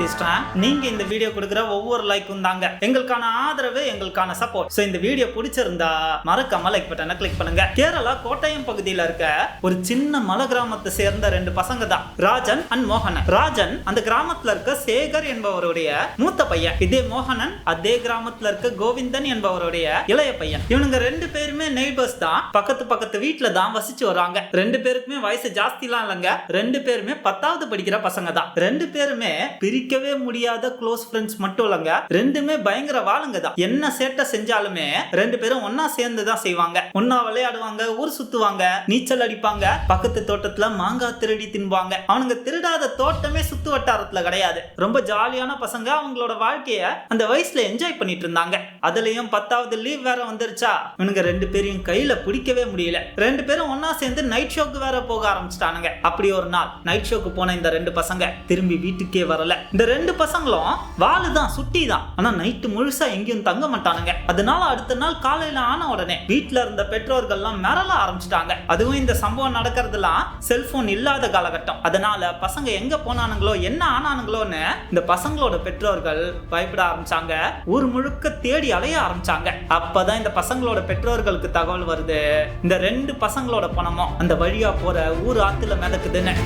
பேசுறேன் நீங்க இந்த வீடியோ கொடுக்குற ஒவ்வொரு லைக்கும் தாங்க. எங்களுக்கான ஆதரவு எங்களுக்கான சப்போர்ட் ஸோ இந்த வீடியோ பிடிச்சிருந்தா மறக்காம லைக் பட்டனை கிளிக் பண்ணுங்க. கேரளா கோட்டயம் பகுதியில் இருக்க ஒரு சின்ன மலை கிராமத்தை சேர்ந்த ரெண்டு பசங்க தான். ராஜன் அண்ட் மோகனன். ராஜன் அந்த கிராமத்துல இருக்க சேகர் என்பவருடைய மூத்த பையன். இதே மோகனன் அதே கிராமத்துல இருக்க கோவிந்தன் என்பவருடைய இளைய பையன். இவனுங்க ரெண்டு பேருமே நெய்பர்ஸ் தான். பக்கத்து பக்கத்து வீட்டுல தான் வசிச்சு வராங்க. ரெண்டு பேருக்குமே வயசு ஜாஸ்திலாம் இல்லைங்க. ரெண்டு பேருமே பத்தாவது படிக்கிற பசங்க தான். ரெண்டு பேருமே பிரிக்கவே முடியாத க்ளோஸ் ஃப்ரெண்ட்ஸ் மட்டும் இல்லைங்க. ரெண்டுமே பயங்கர வாளுங்க தான். என்ன சேட்டை செஞ்சாலுமே ரெண்டு பேரும் ஒன்னா சேர்ந்து தான் செய்வாங்க. ஒன்னா விளையாடுவாங்க ஊர் சுத்துவாங்க நீச்சல் அடிப்பாங்க பக்கத்து தோட்டத்துல மாங்காய் திருடி தின்பாங்க. அவனுங்க திருடாத தோட்டமே சுத்து வட்டாரத்துல கிடையாது. ரொம்ப ஜாலியான பசங்க அவங்களோட வாழ்க்கைய அந்த வயசுல என்ஜாய் பண்ணிட்டு இருந்தாங்க. அதுலயும் பத்தாவது லீவ் வேற வந்துருச்சா? இவனுங்க ரெண்டு பேரையும் கையில பிடிக்கவே முடியல. ரெண்டு பேரும் ஒன்னா சேர்ந்து நைட் ஷோக்கு வேற போக ஆரம்பிச்சிட்டானுங்க. அப்படி ஒரு நாள் நைட் ஷோக்கு போன இந்த ரெண்டு பசங்க திரும்பி வீட்டுக்கே வரல. இந்த ரெண்டு பசங்களும் வாலு தான் சுட்டி தான் ஆனா நைட்டு முழுசா எங்கேயும் தங்க மாட்டானுங்க. அதனால அடுத்த நாள் காலையில ஆன உடனே வீட்டில் இருந்த பெற்றோர்கள்லாம் மிரள ஆரம்பிச்சிட்டாங்க. அதுவும் இந்த சம்பவம் நடக்கிறதுலாம் செல்போன் இல்லாத காலகட்டம். அதனால பசங்க எங்க போனானுங்களோ என்ன ஆனானுங்களோன்னு இந்த பசங்களோட பெற்றோர்கள் பயப்பட ஆரம்பிச்சாங்க. ஊர் முழுக்க தேடி அலைய ஆரம்பிச்சாங்க. அப்பதான் இந்த பசங்களோட பெற்றோர்களுக்கு தகவல் வருது. இந்த ரெண்டு பசங்களோட பணமும் அந்த வழியா போற ஊர் ஆத்துல மிதக்குதுன்னு.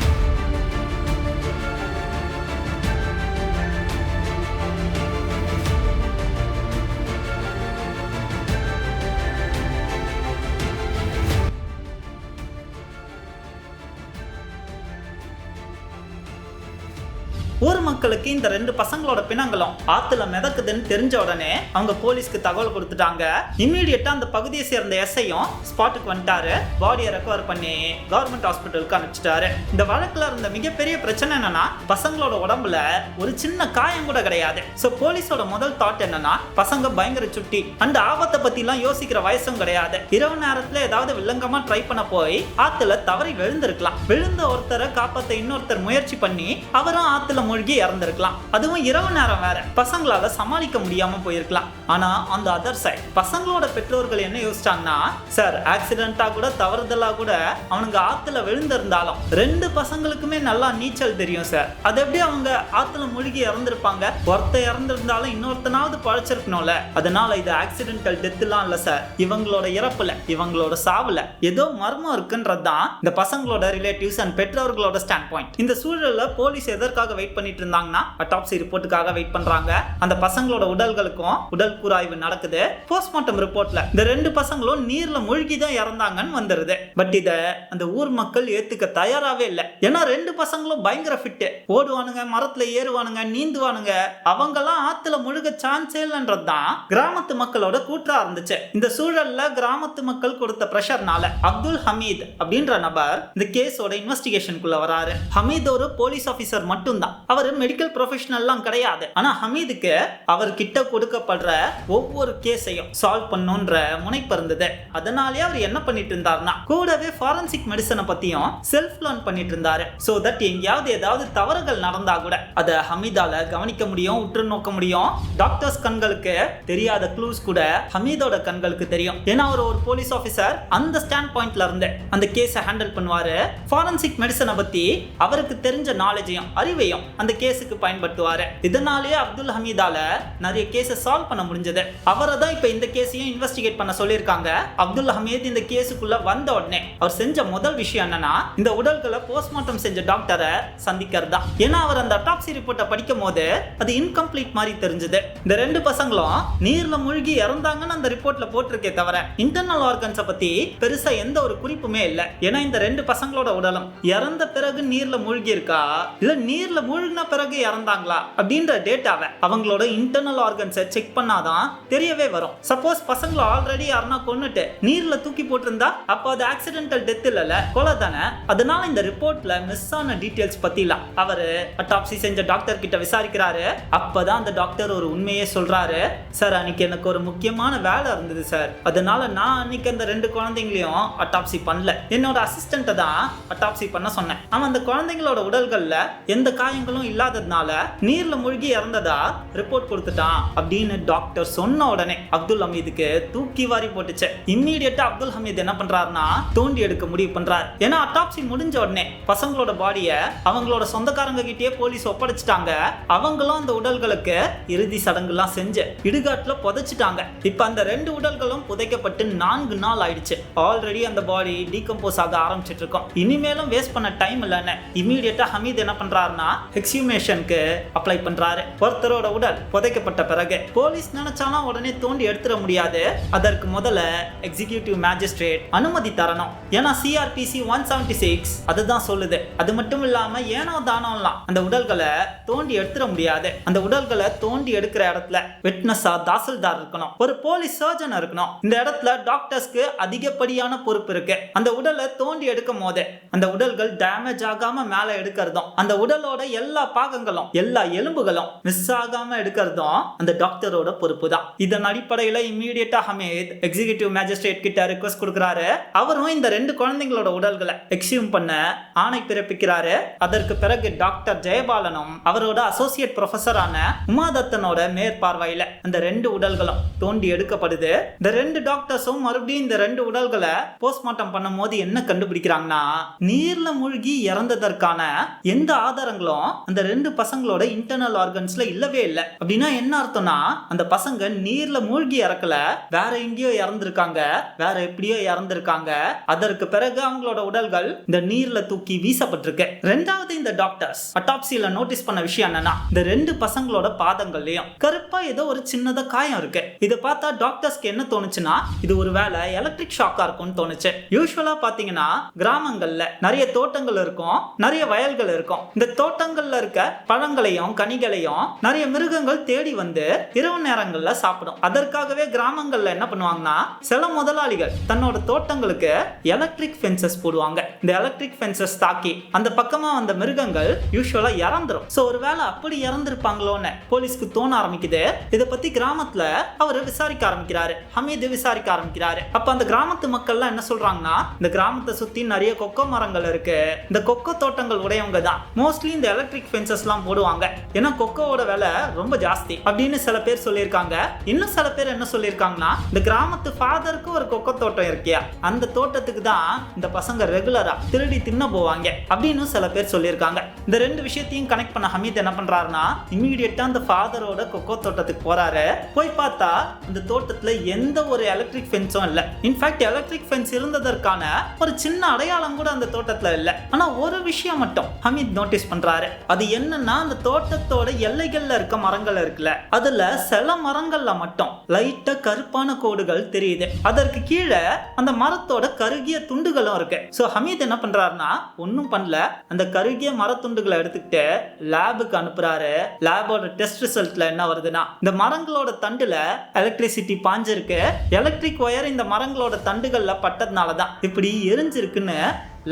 ஊர் மக்களுக்கு இந்த ரெண்டு பசங்களோட பிணங்களும் ஆத்துல மிதக்குதுன்னு தெரிஞ்ச உடனே அவங்க போலீஸ்க்கு தகவல் கொடுத்துட்டாங்க. இம்மீடியட்டா அந்த பகுதியை சேர்ந்த எஸ்ஐயும் ஸ்பாட்டுக்கு வந்துட்டாரு. பாடியை ரெக்கவர் பண்ணி கவர்மெண்ட் ஹாஸ்பிட்டலுக்கு அனுப்பிச்சிட்டாரு. இந்த வழக்குல இருந்த மிகப்பெரிய பிரச்சனை என்னன்னா பசங்களோட உடம்புல ஒரு சின்ன காயம் கூட கிடையாது. ஸோ போலீஸோட முதல் தாட் என்னன்னா பசங்க பயங்கர சுட்டி. அந்த ஆபத்தை பத்தி எல்லாம் யோசிக்கிற வயசும் கிடையாது. இரவு நேரத்துல ஏதாவது வில்லங்கமா ட்ரை பண்ண போய் ஆத்துல தவறி விழுந்திருக்கலாம். விழுந்த ஒருத்தரை காப்பாத்த இன்னொருத்தர் முயற்சி பண்ணி அவரும் ஆத்துல மூழ்கி இறந்திருக்கலாம். அதுவும் இரவு நேரம் வேற. பசங்களால சமாளிக்க முடியாம போயிருக்கலாம். ஆனா அந்த அதர் சைட் பசங்களோட பெற்றோர்கள் என்ன யோசிச்சாங்கன்னா சார் ஆக்சிடென்ட்டா கூட தவறுதலா கூட அவனுங்க ஆத்துல விழுந்திருந்தாலும் ரெண்டு பசங்களுக்குமே நல்லா நீச்சல் தெரியும் சார். அது எப்படி அவங்க ஆத்துல மூழ்கி இறந்திருப்பாங்க? ஒருத்த இறந்திருந்தாலும் இன்னொருத்தனாவது பழைச்சிருக்கணும்ல. அதனால இது ஆக்சிடென்டல் டெத்லாம் இல்ல சார். இவங்களோட இறப்புல இவங்களோட சாவுல ஏதோ மர்மம் இருக்குன்றது தான் இந்த பசங்களோட ரிலேட்டிவ்ஸ் அண்ட் பெற்றோர்களோட ஸ்டாண்ட் பாயிண்ட் இந்த சூழல்ல போலீஸ் எதற்காக வெயிட் பண்ணிட்டு இருந்தாங்கன்னா அட்டாப்சி ரிப்போர்ட்டுக்காக வெயிட் பண்றாங்க. அந்த பசங்களோட உடல்களுக்கும் உடல் கூராய்வு நடக்குது. போஸ்ட்மார்ட்டம் ரிப்போர்ட்ல இந்த ரெண்டு பசங்களும் நீர்ல மூழ்கி தான் இறந்தாங்கன்னு வந்துருது. பட் இத அந்த ஊர் மக்கள் ஏத்துக்க தயாராகவே இல்லை. ஏன்னா ரெண்டு பசங்களும் பயங்கர ஃபிட்டு ஓடுவானுங்க மரத்துல ஏறுவானுங்க நீந்துவானுங்க. அவங்கெல்லாம் ஆத்துல முழுக சான்ஸே இல்லைன்றது தான் கிராமத்து மக்களோட கூற்றா இருந்துச்சு. இந்த சூழல்ல கிராமத்து மக்கள் கொடுத்த ப்ரெஷர்னால அப்துல் ஹமீத் அப்படின்ற நபர் இந்த கேஸோட இன்வெஸ்டிகேஷனுக்குள்ள வராரு. ஹமீத் ஒரு போலீஸ் ஆபீசர் மட்டும்தான். அவர் மெடிக்கல் ப்ரொஃபஷனல்லாம் கிடையாது. ஆனா ஹமீதுக்கு அவர் கிட்ட கொடுக்கப்படுற ஒவ்வொரு கேஸையும் சால்வ் பண்ணுன்ற முனைப்பு இருந்தது. அதனாலே அவர் என்ன பண்ணிட்டு இருந்தார்னா கூடவே ஃபாரன்சிக் மெடிசனை பத்தியும் செல்ஃப் லேர்ன் பண்ணிட்டு இருந்தாரு. சோ தட் எங்கேயாவது ஏதாவது தவறுகள் நடந்தா கூட அதை ஹமீதால கவனிக்க முடியும் உற்று நோக்க முடியும். டாக்டர்ஸ் கண்களுக்கு தெரியாத க்ளூஸ் கூட ஹமீதோட கண்களுக்கு தெரியும். ஏன்னா அவர் ஒரு போலீஸ் ஆஃபீஸர் அந்த ஸ்டாண்ட் பாயிண்ட்ல இருந்து அந்த கேஸை ஹேண்டில் பண்ணுவாரு. ஃபாரன்சிக் மெடிசனை பத்தி அவருக்கு தெரிஞ்ச நாலேஜையும் அறிவையும் அந்த கேஸுக்கு பயன்படுத்துவாரு. இதனாலேயே அப்துல் ஹமீதால நிறைய கேஸை சால்வ் பண்ண முடிஞ்சது. அவரை தான் இப்போ இந்த கேஸையும் இன்வெஸ்டிகேட் பண்ண சொல்லியிருக்காங்க. அப்துல் ஹமீத் இந்த கேஸுக்குள்ள வந்த உடனே அவர் செஞ்ச முதல் விஷயம் என்னன்னா இந்த உடல்களை போஸ்ட்மார்ட்டம் செஞ்ச டாக்டரை சந்திக்கிறது. தான் ஏன்னா அவர் அந்த அட்டாப்சி ரிப்போர்ட்டை படிக்கும் போது அது இன்கம்ப்ளீட் மாதிரி தெரிஞ்சது. இந்த ரெண்டு பசங்களும் நீர்ல மூழ்கி இறந்தாங்கன்னு அந்த ரிப்போர்ட்ல போட்டிருக்கே தவிர இன்டர்னல் ஆர்கன்ஸை பத்தி பெருசா எந்த ஒரு குறிப்புமே இல்லை. ஏன்னா இந்த ரெண்டு பசங்களோட உடலும் இறந்த பிறகு நீர்ல மூழ்கி இருக்கா இல்ல நீர்ல மூழ்கின பிறகு இறந்தாங்களா அப்படின்ற டேட்டாவை அவங்களோட இன்டர்னல் ஆர்கன்ஸை செக் பண்ணாதான் தெரியவே வரும். சப்போஸ் பசங்களை ஆல்ரெடி யாருன்னா கொண்டுட்டு நீர்ல தூக்கி போட்டிருந்தா அப்போ அது ஆக்சிடென்டல் டெத் இல்லைல்ல கொலை தானே? அதனால இந்த ரிப்போர்ட்ல மிஸ் ஆன டீட்டெயில்ஸ் பத்திலாம். அவரு அட்டாப்சி செஞ்ச டாக்டர் கிட்ட விசாரிக்கிறாரு. அப்பதான் அந்த டாக்டர் ஒரு உண்மையே சொல்றாரு. சார் அன்னைக்கு எனக்கு ஒரு முக்கியமான வேலை இருந்தது சார் அதனால நான் அன்னைக்கு அந்த ரெண்டு குழந்தைங்களையும் அட்டாப்சி பண்ணல. என்னோட அசிஸ்டண்ட்டை தான் அட்டாப்சி பண்ண சொன்னேன். அவன் அந்த குழந்தைங்களோட உடல்கள்ல எந்த காயங்களும் பாகங்களும் இல்லாததுனால நீர்ல மூழ்கி இறந்ததா ரிப்போர்ட் கொடுத்துட்டான் அப்படின்னு டாக்டர் சொன்ன உடனே அப்துல் ஹமீதுக்கு தூக்கி வாரி போட்டுச்சு. இம்மீடியட்டா அப்துல் ஹமீத் என்ன பண்றாருன்னா தோண்டி எடுக்க முடிவு பண்றாரு. ஏன்னா அட்டாப்சி முடிஞ்ச உடனே பசங்களோட பாடிய அவங்களோட சொந்தக்காரங்க கிட்டேயே போலீஸ் ஒப்படைச்சிட்டாங்க. அவங்களும் அந்த உடல்களுக்கு இறுதி சடங்குலாம் செஞ்சு இடுகாட்டுல புதைச்சிட்டாங்க. இப்ப அந்த ரெண்டு உடல்களும் புதைக்கப்பட்டு நான்கு நாள் ஆயிடுச்சு. ஆல்ரெடி அந்த பாடி டீகம்போஸ் ஆக ஆரம்பிச்சிட்டு இருக்கோம். இனிமேலும் வேஸ்ட் பண்ண டைம் இல்லைன்னு இமீடியட்டா ஹமீத் என்ன பண்றாருன்னா எக்ஸ்யூமேஷனுக்கு அப்ளை பண்றாரு. ஒருத்தரோட உடல் புதைக்கப்பட்ட பிறகு போலீஸ் நினைச்சாலும் உடனே தோண்டி எடுத்துட முடியாது. அதற்கு முதல்ல எக்ஸிகியூட்டிவ் மேஜிஸ்ட்ரேட் அனுமதி தரணும். ஏன்னா சிஆர்பிசி ஒன் செவன்டி சிக்ஸ் அதுதான் சொல்லுது. அது மட்டும் இல்லாம ஏனோ தானம்லாம் அந்த உடல்களை தோண்டி எடுத்துட முடியாது. அந்த உடல்களை தோண்டி எடுக்கிற இடத்துல விட்னஸா தாசில்தார் இருக்கணும். ஒரு போலீஸ் சர்ஜன் இருக்கணும். இந்த இடத்துல டாக்டர்ஸ்க்கு அதிகப்படியான பொறுப்பு இருக்கு. அந்த உடலை தோண்டி எடுக்கும் போது அந்த உடல்கள் டேமேஜ் ஆகாம மேல எடுக்கிறதும் அந்த உடலோட எல்லா எல்லா பாகங்களும் எல்லா எலும்புகளும் மிஸ் ஆகாம எடுக்கிறதும் அந்த டாக்டரோட பொறுப்பு தான் இதன் அடிப்படையில இம்மீடியட்டா ஹமீத் எக்ஸிகியூட்டிவ் மேஜிஸ்ட்ரேட் கிட்ட ரிக்வஸ்ட் கொடுக்குறாரு. அவரும் இந்த ரெண்டு குழந்தைங்களோட உடல்களை எக்ஸியூம் பண்ண ஆணை பிறப்பிக்கிறாரு. அதற்கு பிறகு டாக்டர் ஜெயபாலனும் அவரோட அசோசியேட் ப்ரொஃபஸரான உமாதத்தனோட மேற்பார்வையில அந்த ரெண்டு உடல்களும் தோண்டி எடுக்கப்படுது. இந்த ரெண்டு டாக்டர்ஸும் மறுபடியும் இந்த ரெண்டு உடல்களை போஸ்ட்மார்ட்டம் பண்ணும் போது என்ன கண்டுபிடிக்கிறாங்கன்னா நீர்ல மூழ்கி இறந்ததற்கான எந்த ஆதாரங்களும் அந்த ரெண்டு பசங்களோட இன்டர்னல் ஆர்கன்ஸ்ல இல்லவே இல்லை. அப்படின்னா என்ன அர்த்தம்னா அந்த பசங்க நீர்ல மூழ்கி இறக்கல வேற எங்கேயோ இறந்திருக்காங்க வேற எப்படியோ இறந்திருக்காங்க. அதற்கு பிறகு அவங்களோட உடல்கள் இந்த நீர்ல தூக்கி வீசப்பட்டிருக்கு. ரெண்டாவது இந்த டாக்டர்ஸ் அட்டாப்சியில நோட்டீஸ் பண்ண விஷயம் என்னன்னா இந்த ரெண்டு பசங்களோட பாதங்கள்லயும் கருப்பா ஏதோ ஒரு சின்னதா காயம் இருக்கு. இதை பார்த்தா டாக்டர்ஸ்க்கு என்ன தோணுச்சுன்னா இது ஒரு வேலை எலக்ட்ரிக் ஷாக்கா இருக்கும்னு தோணுச்சு. யூஸ்வலா பாத்தீங்கன்னா கிராமங்கள்ல நிறைய தோட்டங்கள் இருக்கும் நிறைய வயல்கள் இருக்கும். இந்த தோட்டங்கள் தோட்டங்கள்ல இருக்க பழங்களையும் கனிகளையும் நிறைய மிருகங்கள் தேடி வந்து இரவு நேரங்கள்ல சாப்பிடும். அதற்காகவே கிராமங்கள்ல என்ன பண்ணுவாங்கன்னா சில முதலாளிகள் தன்னோட தோட்டங்களுக்கு எலக்ட்ரிக் ஃபென்சஸ் போடுவாங்க. இந்த எலக்ட்ரிக் ஃபென்சஸ் தாக்கி அந்த பக்கமா வந்த மிருகங்கள் யூஸ்வலா இறந்துரும். சோ ஒருவேளை அப்படி இறந்துருப்பாங்களோன்னு போலீஸ்க்கு தோண ஆரம்பிக்குது. இதை பத்தி கிராமத்துல அவர் விசாரிக்க ஆரம்பிக்கிறாரு. ஹமீது விசாரிக்க ஆரம்பிக்கிறாரு. அப்ப அந்த கிராமத்து மக்கள்லாம் என்ன சொல்றாங்கன்னா இந்த கிராமத்தை சுத்தி நிறைய கொக்கோ மரங்கள் இருக்கு. இந்த கொக்கோ தோட்டங்கள் உடையவங்க தான் மோஸ்ட்லி இந்த எலக்ட்ரிக் எலக்ட்ரிக் ஃபென்சஸ்லாம் போடுவாங்க. ஏன்னா கொக்கோவோட விலை ரொம்ப ஜாஸ்தி. அப்படின்னு சில பேர் சொல்லியிருக்காங்க. இன்னும் சில பேர் என்ன சொல்லியிருக்காங்கன்னா இந்த கிராமத்து ஃபாதருக்கு ஒரு கொக்கோ தோட்டம் இருக்கியா? அந்த தோட்டத்துக்கு தான் இந்த பசங்க ரெகுலரா திருடி தின்ன போவாங்க. அப்படின்னு சில பேர் சொல்லியிருக்காங்க. இந்த ரெண்டு விஷயத்தையும் கனெக்ட் பண்ண ஹமீத் என்ன பண்றாருன்னா இமீடியட்டா அந்த ஃபாதரோட கொக்கோ தோட்டத்துக்கு போறாரு. போய் பார்த்தா இந்த தோட்டத்துல எந்த ஒரு எலக்ட்ரிக் ஃபென்ஸும் இல்லை. இன்ஃபேக்ட் எலக்ட்ரிக் ஃபென்ஸ் இருந்ததற்கான ஒரு சின்ன அடையாளம் கூட அந்த தோட்டத்துல இல்லை. ஆனா ஒரு விஷயம் மட்டும் ஹமீத் நோட்டீஸ் பண்றாரு. அது என்னன்னா அந்த தோட்டத்தோட எல்லைகள்ல இருக்க மரங்கள் இருக்குல்ல அதுல சில மரங்கள்ல மட்டும் லைட்டா கருப்பான கோடுகள் தெரியுது. அதற்கு கீழே அந்த மரத்தோட கருகிய துண்டுகளும் இருக்கு. சோ ஹமீத் என்ன பண்றாருன்னா ஒன்றும் பண்ணல. அந்த கருகிய மரத்துண்டுகளை எடுத்துக்கிட்டு லேபுக்கு அனுப்புறாரு. லேபோட டெஸ்ட் ரிசல்ட்ல என்ன வருதுன்னா இந்த மரங்களோட தண்டுல எலக்ட்ரிசிட்டி பாஞ்சிருக்கு. எலக்ட்ரிக் ஒயர் இந்த மரங்களோட தண்டுகள்ல பட்டதுனால தான் இப்படி எரிஞ்சிருக்குன்னு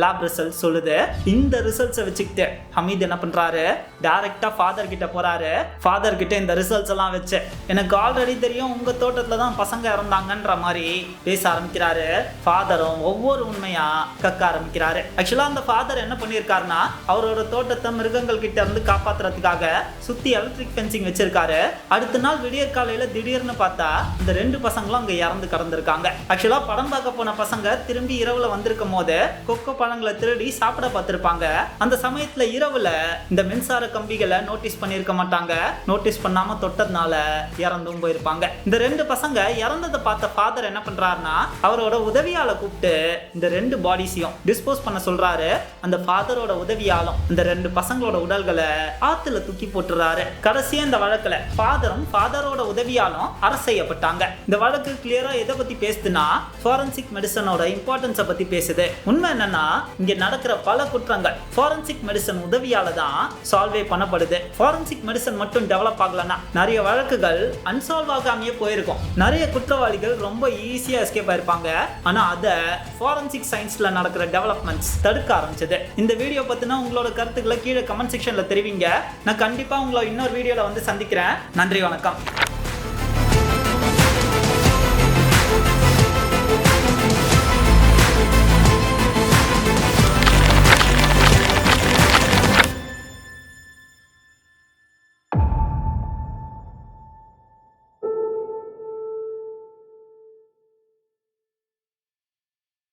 லேப் ரிசல்ட் சொல்லுது. இந்த ரிசல்ட்ஸை வச்சுக்கிட்டு ஹமீத் என்ன பண்ணுறாரு டேரெக்டாக ஃபாதர் கிட்ட போகிறாரு ஃபாதர் கிட்ட இந்த ரிசல்ட்ஸ் எல்லாம் வச்சு எனக்கு ஆல்ரெடி தெரியும் உங்கள் தோட்டத்தில் தான் பசங்க இறந்தாங்கன்ற மாதிரி பேச ஆரம்பிக்கிறாரு. ஃபாதரும் ஒவ்வொரு உண்மையாக கக்க ஆரம்பிக்கிறாரு. ஆக்சுவலாக அந்த ஃபாதர் என்ன பண்ணியிருக்காருன்னா அவரோட தோட்டத்தை மிருகங்கள் கிட்ட இருந்து காப்பாற்றுறதுக்காக சுற்றி எலக்ட்ரிக் ஃபென்சிங் வச்சிருக்காரு. அடுத்த நாள் விடியற் காலையில் திடீர்னு பார்த்தா இந்த ரெண்டு பசங்களும் அங்கே இறந்து கடந்திருக்காங்க. ஆக்சுவலாக படம் பார்க்க போன பசங்க திரும்பி இரவில் வந்திருக்கும் போது கொக்கோ பழங்களை திருடி சாப்பிட பார்த்திருப்பாங்க. அந்த சமயத்துல இரவுல இந்த மின்சார கம்பிகளை நோட்டீஸ் பண்ணியிருக்க மாட்டாங்க. நோட்டீஸ் பண்ணாம தொட்டதுனால இறந்தும் போயிருப்பாங்க. இந்த ரெண்டு பசங்க இறந்ததை பார்த்த ஃபாதர் என்ன பண்றாருன்னா அவரோட உதவியால கூப்பிட்டு இந்த ரெண்டு பாடிஸையும் டிஸ்போஸ் பண்ண சொல்றாரு. அந்த ஃபாதரோட உதவியாலும் இந்த ரெண்டு பசங்களோட உடல்களை ஆத்துல தூக்கி போட்டுறாரு. கடைசியா இந்த வழக்குல ஃபாதரும் ஃபாதரோட உதவியாலும் அரசு செய்யப்பட்டாங்க. இந்த வழக்கு கிளியரா எதை பத்தி பேசுதுன்னா ஃபாரன்சிக் மெடிசனோட இம்பார்ட்டன்ஸை பத்தி பேசுது. உண்மை என்னன்னா இங்க நடக்கிற பல குற்றங்கள். ஃபாரன்சிக் மெடிசன் உதவியால தான் சால்வே பண்ணப்படுது. ஃபாரன்சிக் மெடிசன் மட்டும் டெவலப் ஆகலன்னா நிறைய வழக்குகள் அன்சால்வ் ஆகாமையே போயிருக்கும். நிறைய குற்றவாளிகள் ரொம்ப ஈஸியா எஸ்கேப் ஆயிருப்பாங்க. ஆனா அதை ஃபாரன்சிக் சயின்ஸ்ல நடக்கிற டெவலப்மெண்ட்ஸ் தடுக்க ஆரம்பிச்சது. இந்த வீடியோ பத்தினா உங்களோட கருத்துக்களை கீழே கமெண்ட் செக்ஷன்ல தெரிவிங்க. நான் கண்டிப்பா உங்களை இன்னொரு வீடியோல வந்து சந்திக்கிறேன். நன்றி வணக்கம்.